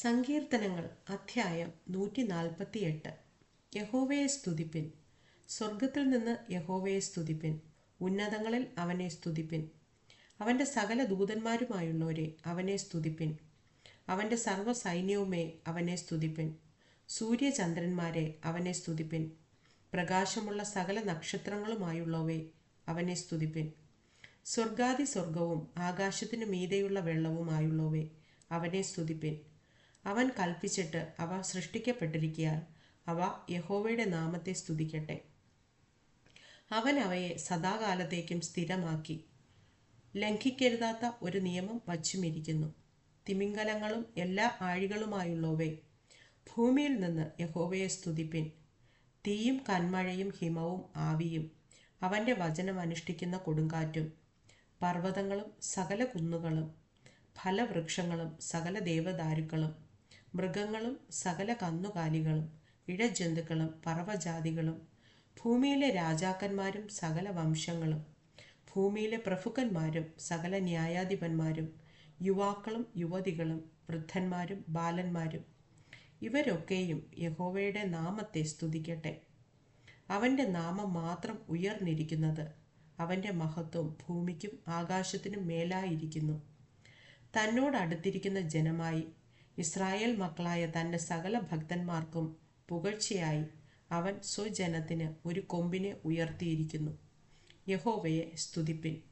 സങ്കീർത്തനങ്ങൾ അധ്യായം നൂറ്റി നാൽപ്പത്തിയെട്ട് യഹോവയെ സ്തുതിപ്പിൻ. സ്വർഗത്തിൽ നിന്ന് യഹോവയെ സ്തുതിപ്പിൻ. ഉന്നതങ്ങളിൽ അവനെ സ്തുതിപ്പിൻ. അവന്റെ സകല ദൂതന്മാരുമായുള്ളവരെ അവനെ സ്തുതിപ്പിൻ. അവന്റെ സർവ സൈന്യവുമേ അവനെ സ്തുതിപ്പിൻ. സൂര്യചന്ദ്രന്മാരെ അവനെ സ്തുതിപ്പിൻ. പ്രകാശമുള്ള സകല നക്ഷത്രങ്ങളുമായുള്ളവേ അവനെ സ്തുതിപ്പിൻ. സ്വർഗാദി സ്വർഗവും ആകാശത്തിനു മീതെയുള്ള വെള്ളവുമായുള്ളവേ അവനെ സ്തുതിപ്പിൻ. അവൻ കൽപ്പിച്ചിട്ട് അവ സൃഷ്ടിക്കപ്പെട്ടിരിക്കയാൽ അവ യഹോവയുടെ നാമത്തെ സ്തുതിക്കട്ടെ. അവൻ അവയെ സദാകാലത്തേക്കും സ്ഥിരമാക്കി. ലംഘിക്കരുതാത്ത ഒരു നിയമം വച്ചുമിരിക്കുന്നു. തിമിംഗലങ്ങളും എല്ലാ ആഴികളുമായുള്ളവേ ഭൂമിയിൽ നിന്ന് യഹോവയെ സ്തുതിപ്പിൻ. തീയും കന്മഴയും ഹിമവും ആവിയും അവന്റെ വചനം അനുഷ്ഠിക്കുന്ന കൊടുങ്കാറ്റും പർവതങ്ങളും സകല കുന്നുകളും ഫലവൃക്ഷങ്ങളും സകല ദേവദാരുക്കളും മൃഗങ്ങളും സകല കന്നുകാലികളും ഇഴജന്തുക്കളും പറവജാതികളും ഭൂമിയിലെ രാജാക്കന്മാരും സകല വംശങ്ങളും ഭൂമിയിലെ പ്രഭുക്കന്മാരും സകല ന്യായാധിപന്മാരും യുവാക്കളും യുവതികളും വൃദ്ധന്മാരും ബാലന്മാരും ഇവരൊക്കെയും യഹോവയുടെ നാമത്തെ സ്തുതിക്കട്ടെ. അവന്റെ നാമം മാത്രം ഉയർന്നിരിക്കുന്നത് അവന്റെ മഹത്വം ഭൂമിക്കും ആകാശത്തിനും മേലായിരിക്കുന്നു. തന്നോട് അടുത്തിരിക്കുന്ന ജനമായി ഇസ്രായേൽ മക്കളായ തന്റെ സകല ഭക്തന്മാർക്കും പുകഴ്ചയായി അവൻ സ്വജനത്തിന് ഒരു കൊമ്പിനെ ഉയർത്തിയിരിക്കുന്നു. യഹോവയെ സ്തുതിപ്പിൻ.